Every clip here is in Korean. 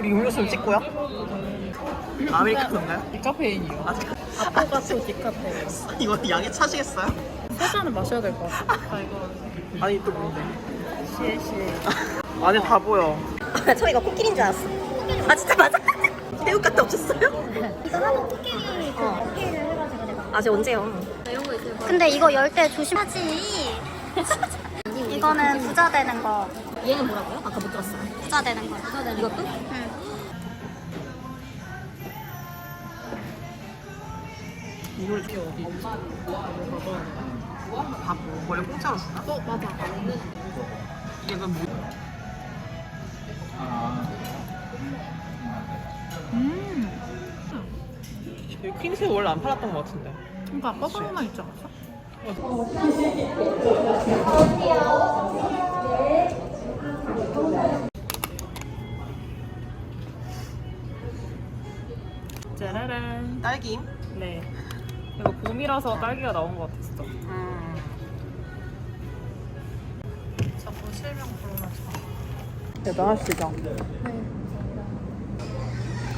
우리 음료수를 찍고요. 아메리카노인가요? 디카페인이요. 아. 아포가토 디카페인. 이거 양에 차시겠어요? 세 잔은 마셔야 될 것 같아. 아 이거 아니 또 뭔데? 시에 시에. 안에 다 보여. 저 이거 코끼리인 줄 알았어. 아 진짜 맞아? 배우 갔다 오셨어요? 이거 하고 코끼리 그 어필을 해가지고 내가 아직 언제요? 근데 이거 열 때 조심하지 이거는 부자 되는 거 얘는 뭐라고요? 아까 못 들었어요. 부자 되는 거 이것도? 이걸 좀 어디? 밥 뭐, 원래 공짜로 주나? 어 맞아. 이게 그 뭐? 음. 여기 크림새우 원래 안 팔았던 것 같은데. 이거 아까 하나 있지 않았어? 짜라란. 딸기임? 네. 이거 봄이라서 딸기가 나온 것 같았어. 음. 자꾸 실명 불러가지고. 대단하시죠?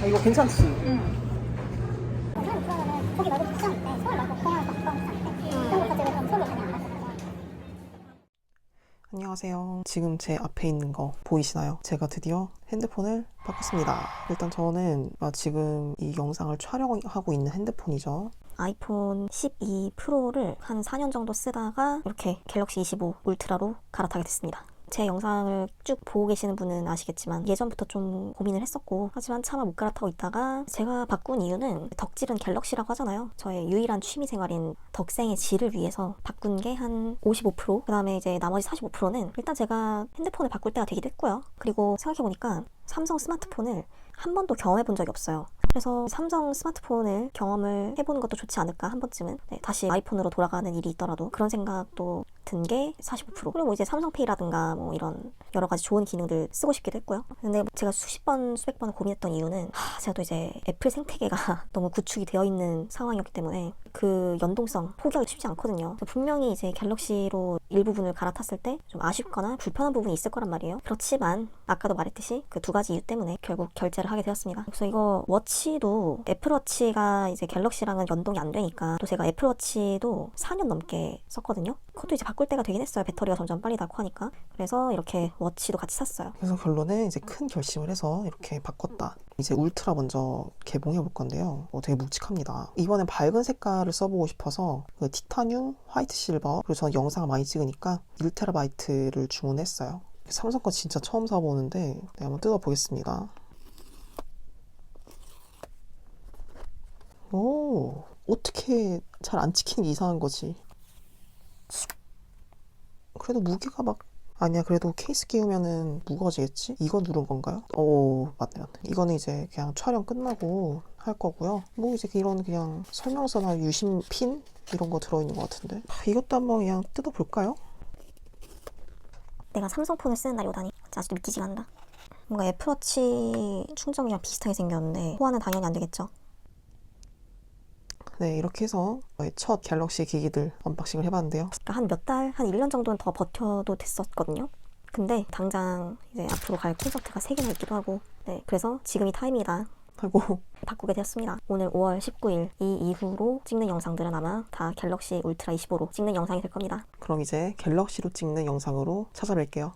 아, 이거 괜찮지? 거기 말고 때 서울 말고 그런 거 가지고 서울로 갔어 안녕하세요. 지금 제 앞에 있는 거 보이시나요? 제가 드디어 핸드폰을 바꿨습니다. 일단 저는 아, 지금 이 영상을 촬영하고 있는 핸드폰이죠. 아이폰 12 프로를 한 4년 정도 쓰다가 이렇게 갤럭시 25 울트라로 갈아타게 됐습니다. 제 영상을 쭉 보고 계시는 분은 아시겠지만 예전부터 좀 고민을 했었고 하지만 차마 못 갈아타고 있다가 제가 바꾼 이유는 덕질은 갤럭시라고 하잖아요. 저의 유일한 취미 생활인 덕생의 질을 위해서 바꾼 게 한 55% 그 다음에 이제 나머지 45%는 일단 제가 핸드폰을 바꿀 때가 되기도 했고요. 그리고 생각해보니까 삼성 스마트폰을 한 번도 경험해 본 적이 없어요. 그래서 삼성 스마트폰을 경험을 해보는 것도 좋지 않을까 한 번쯤은 네, 다시 아이폰으로 돌아가는 일이 있더라도 그런 생각도 든 게 45% 그리고 이제 삼성페이라든가 뭐 이런 여러 가지 좋은 기능들 쓰고 싶기도 했고요. 근데 제가 수십 번 수백 번 고민했던 이유는 하, 제가 또 이제 애플 생태계가 너무 구축이 되어 있는 상황이었기 때문에 그 연동성 포기하기 쉽지 않거든요. 분명히 이제 갤럭시로 일부분을 갈아탔을 때 좀 아쉽거나 불편한 부분이 있을 거란 말이에요. 그렇지만 아까도 말했듯이 그 두 가지 이유 때문에 결국 결제를 하게 되었습니다. 그래서 이거 워치도 애플워치가 이제 갤럭시랑은 연동이 안 되니까 또 제가 애플워치도 4년 넘게 썼거든요. 그것도 이제 바꿀 때가 되긴 했어요. 배터리가 점점 빨리 닳고 하니까. 그래서 이렇게 워치도 같이 샀어요. 그래서 결론은 이제 큰 결심을 해서 이렇게 바꿨다. 이제 울트라 먼저 개봉해 볼 건데요. 어, 되게 묵직합니다. 이번엔 밝은 색깔을 써보고 싶어서 그 티타늄, 화이트 실버 그리고 저는 영상을 많이 찍으니까 1테라바이트를 주문했어요. 삼성 거 진짜 처음 사보는데 네, 한번 뜯어보겠습니다. 오 어떻게 잘 안 찍히는 게 이상한 거지. 그래도 무게가 막 아니야 그래도 케이스 끼우면은 무거워지겠지? 이거 누른 건가요? 오 맞네 맞네 이거는 이제 그냥 촬영 끝나고 할 거고요 뭐 이제 이런 그냥 설명서나 유심 핀 이런 거 들어있는 것 같은데 아, 이것도 한번 그냥 뜯어볼까요? 내가 삼성폰을 쓰는 날이 오다니 아직도 믿기지가 않는다. 뭔가 애플워치 충전기랑 비슷하게 생겼는데 호환은 당연히 안 되겠죠. 네 이렇게 해서 저의 첫 갤럭시 기기들 언박싱을 해봤는데요 그러니까 한 몇 달, 한 1년 정도는 더 버텨도 됐었거든요. 근데 당장 이제 앞으로 갈 콘서트가 3개나 있기도 하고 네, 그래서 지금이 타임이다. 하고 바꾸게 되었습니다. 오늘 5월 19일 이 이후로 찍는 영상들은 아마 다 갤럭시 울트라 25로 찍는 영상이 될 겁니다. 그럼 이제 갤럭시로 찍는 영상으로 찾아뵐게요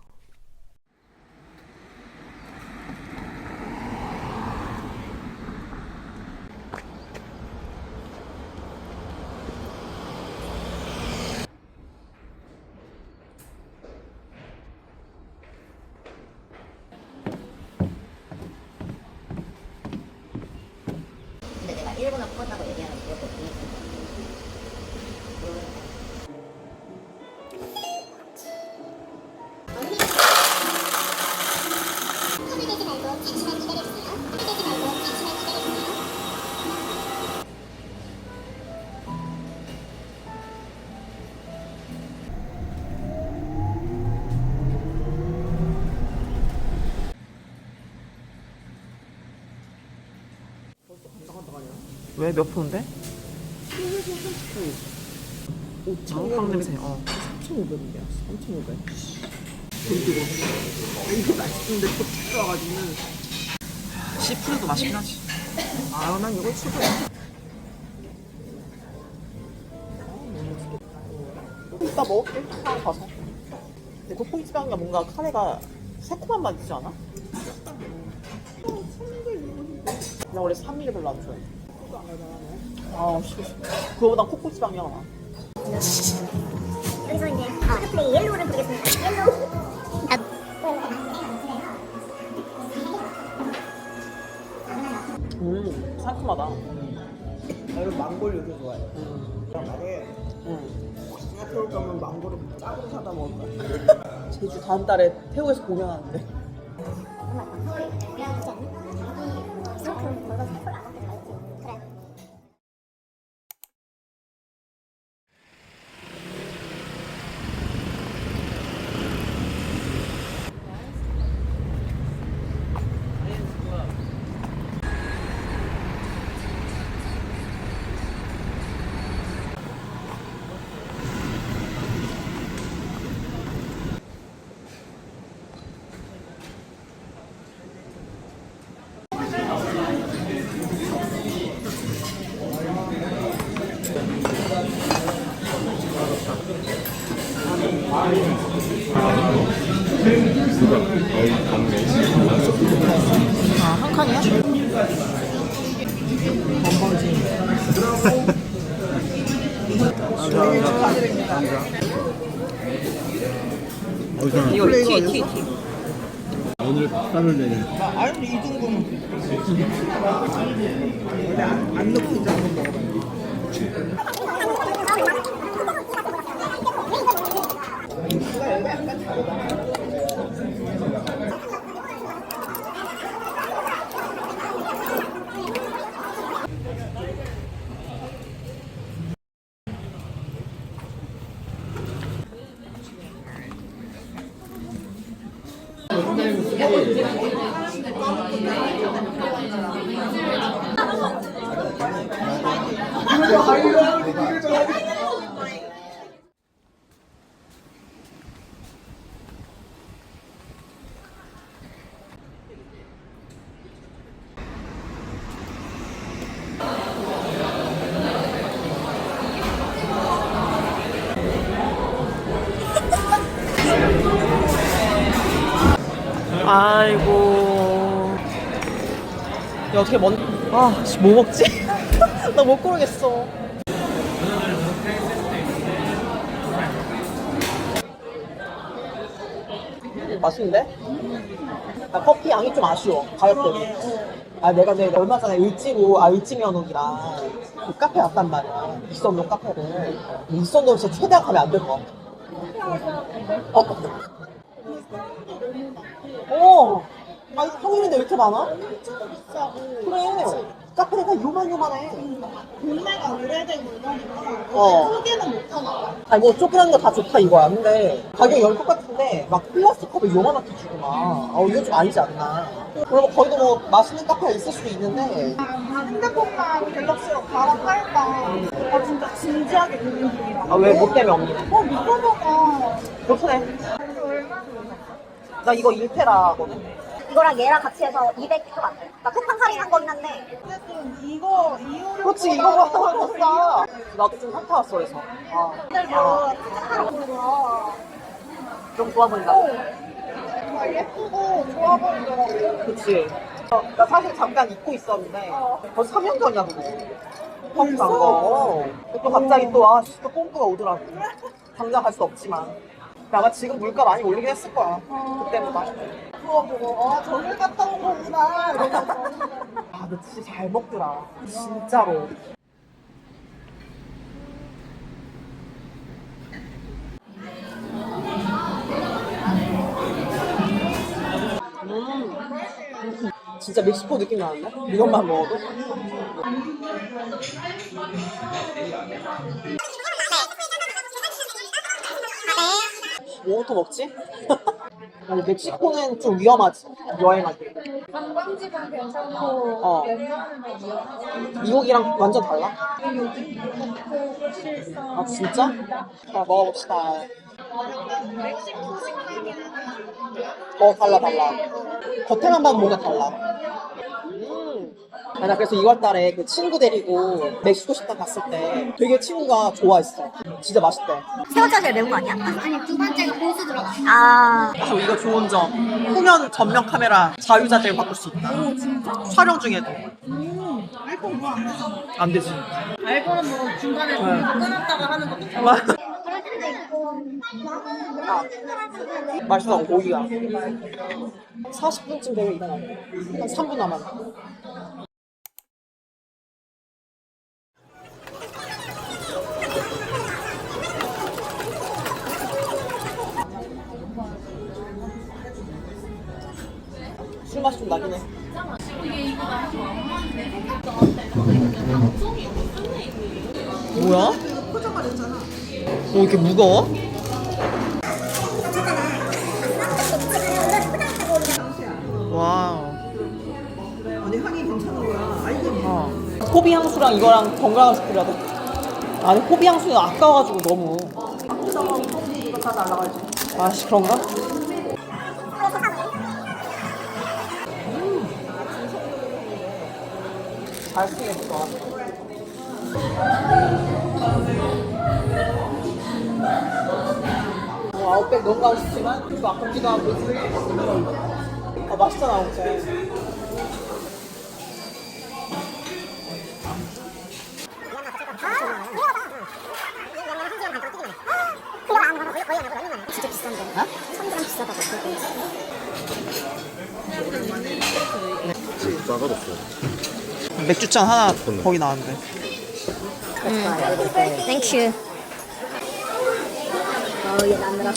왜몇 프로인데? 5천 빵 냄새 어 3,500인데요 3,500 그리고 이거 맛있는데 또 들어가지고는 시푸드도 맛있긴 하지. 아, 난 이거 최고야. 이따 먹을게. 사람 가서. 근데 돋보기집이가 뭔가 카레가 새콤한 맛 있지 않아? 나 원래 산미를 별로 안 좋아해. 아, 싫어. 그거보다 콕코치방이야. 여기서 이제 플레이 옐로우를 부르겠습니다. 옐로우. 음, 상큼하다. 나는 망고를 요즘 좋아해. 음, 나는 음. 생각해볼 거면 망고를 짜고 사다 먹을 거야. 제주 다음 달에 태우에서 공연하는데. 상큼 먹어서 콜라 안 먹고 그래. 아, 한 칸이야? 건방지. 어디서 이거 티, 티, 티. 오늘 박살을 내는 나 아니 이 정도는 원래 안, 안 넣고 이제 한번 먹어봐. 아이고. 야, 어떻게 먼, 아, 씨, 뭐 먹지? 나 못 고르겠어. 맛있는데? 아, 커피 양이 좀 아쉬워, 가격 때문에. 아, 내가 내 얼마 전에 을지로, 아, 을지 면옥이랑 그 카페 갔단 말이야. 이선동 카페를. 이선동 진짜 최대한 가면 안 될 것 같아. 어. 어. 아니 평일인데 왜 이렇게 많아? 그래. 카페가 요만요만해. 동네가 오래된 물건이라 어. 소개는 못하나 아니 뭐 조그만 거다 좋다 이거야. 근데 가격 연 똑같은데 막 플라스틱 컵을 요만하게 주고 막. 아 이건 좀 아니지 않나. 그리고 거기도 뭐 맛있는 카페가 있을 수도 있는데. 핸드폰만 갤럭시로 갈아탈까 아 진짜 진지하게 고민 중이라 아왜 뭐 때문에 없니? 어 믿어봐봐 그렇네. 나 이거 1테라거든. 이거랑 얘랑 같이 해서 200 그거 맞네. 나 쿠팡 할인한 거긴 한데. 어쨌든 이거 이유를 그렇지 이거 싸. 나도 좀 현타 왔어 그래서. 아, 아, 좀 좋아 보인다. 정말 예쁘고 좋아 보이더라고 그치. 어, 나 사실 잠깐 잊고 있었는데 벌써 3년 전이야 그거. 펑크 간 거. 또 갑자기 또 아, 씨, 또 pom프가 오더라고. 당장 갈 수 없지만. 아마 지금 물가 많이 올리긴 했을 거야. 그때보다. 그거 보고 아 저길 갔다 온 거구나 이러면서 아, 너 진짜 잘 먹더라. 진짜로. 음. 진짜 멕시코 느낌 나는데? 이것만 먹어도? 뭐부터 먹지? 아니 멕시코는 좀 위험하지 여행하기 관광지는 괜찮고 어. 미국이랑 완전 달라? 아 진짜? 자 먹어봅시다 멕시코 식당이랑 어 달라 달라 겉에만 봐도 뭔가 달라 나 그래서 2월 달에 그 친구 데리고 멕시코 식당 갔을 때 되게 친구가 좋아했어. 진짜 맛있대. 세 번째가 제일 매운 거 아니야? 아니 두 번째가 고수 들어가. 아. 그리고 이거 좋은 점. 후면 전면 카메라 자유자재로 바꿀 수 있다. 촬영 중에도. 알코올 뭐안 되잖아. 안 되지. 알고는 뭐 중간에 끊었다가 하는 것도 이거 맛있어 고기가. 40분쯤 되면 일어나네 한 3분 남았네 좀 나긴 해 뭐야? 어 이렇게 무거워? 와우. 아니 향이 괜찮은 거야. 알게 어. 호비 향수랑 이거랑 번갈아 돼. 아니 호비 향수는 아까워가지고 너무. 이거 다 날라가지. 아씨 그런가? 음. 잘 쓰겠어. 뭐 아웃백 너무 가고 싶지만 또 아깝기도 하고. 아 맛있잖아 아웃백. 맥주잔 하나 거기 나왔는데. 땡큐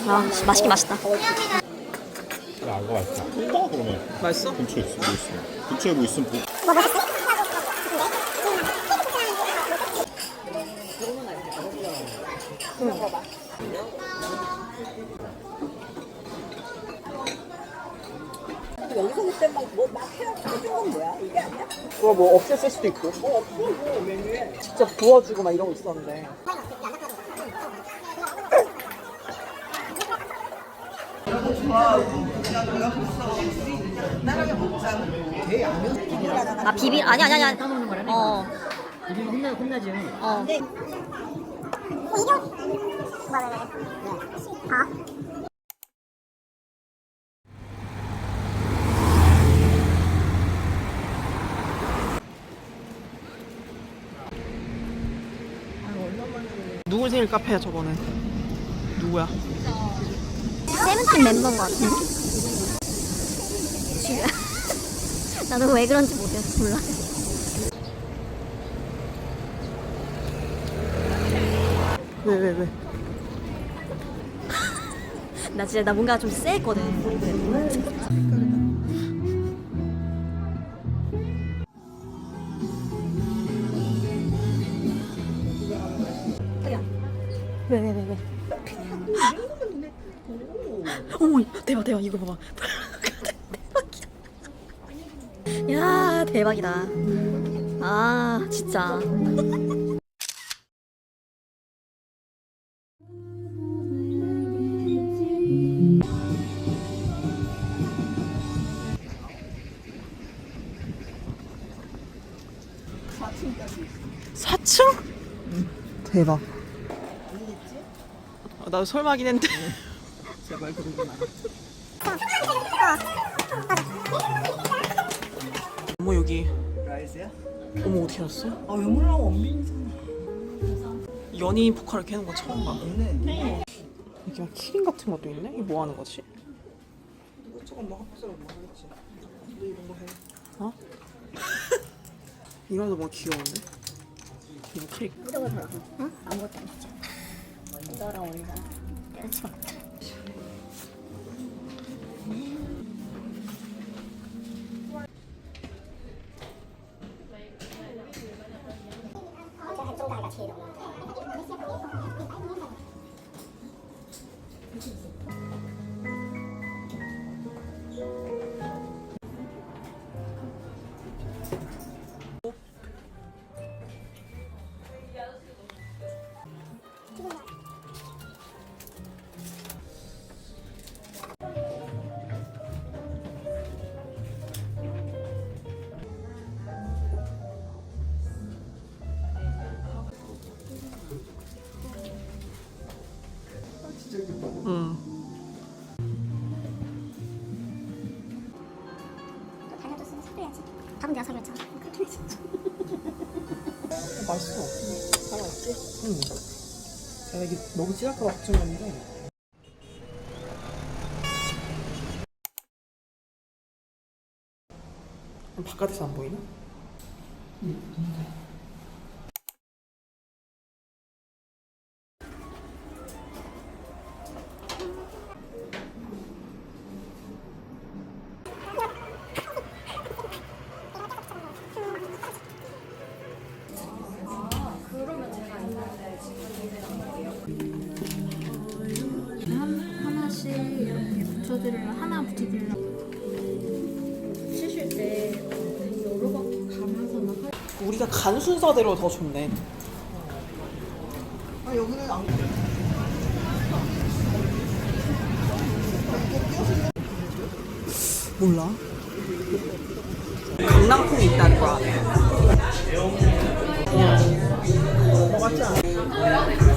아 맛있긴 맛있다 야, 이거 맛있다. 뭐 그러면 맛있어? 근처에 있어, 뭐 있으면. 근처에 뭐 있으면 뭐. 여기서 그때 막뭐막 해가지고 건 뭐야? 이게 아니야? 그거 뭐 없앴을 수도 있고. 어, 없어 뭐 메뉴에. 직접 구워주고 막 이런 거 있었는데. 아 비빔 아니 아니 아니 까먹는 어. 비빔 혼나 혼나죠 어 누굴 생일 카페야 저거는? 누구야? 세븐틴 멤버인 것 같은데 나도 왜 그런지 모르겠어 몰라 왜 왜 왜? 나 진짜 나 뭔가 좀 쎄했거든 대박 이거 봐봐 대박이다 야 대박이다 아 진짜 사층 대박. 아, 나도 설마긴 했는데. 제발 그러지 마. 어머 여기. 라이스야? 어머 어떻게 알았어? 아 외모랑 원빈이잖아. 연예인 포카를 캐는 거 처음 봐. 네. 이렇게 막 키링 같은 것도 있네? 이게 뭐 하는 거지? 이것저것 뭐 합쳐서 뭐 하겠지. 너 이런 거 해. 어? 이거도 뭐 귀여운데? 이거 키링. 내가 사기로 했잖아. 어, 맛있어. 잘 맛있지? 응. 내가 이게 너무 진할까 봐 걱정했는데. 바깥에서 안 보이나? 하 간 순서대로 더 좋네. 아 여기는 안 몰라. 강낭콩이 있다는 거야. 뭐 맞지 않아?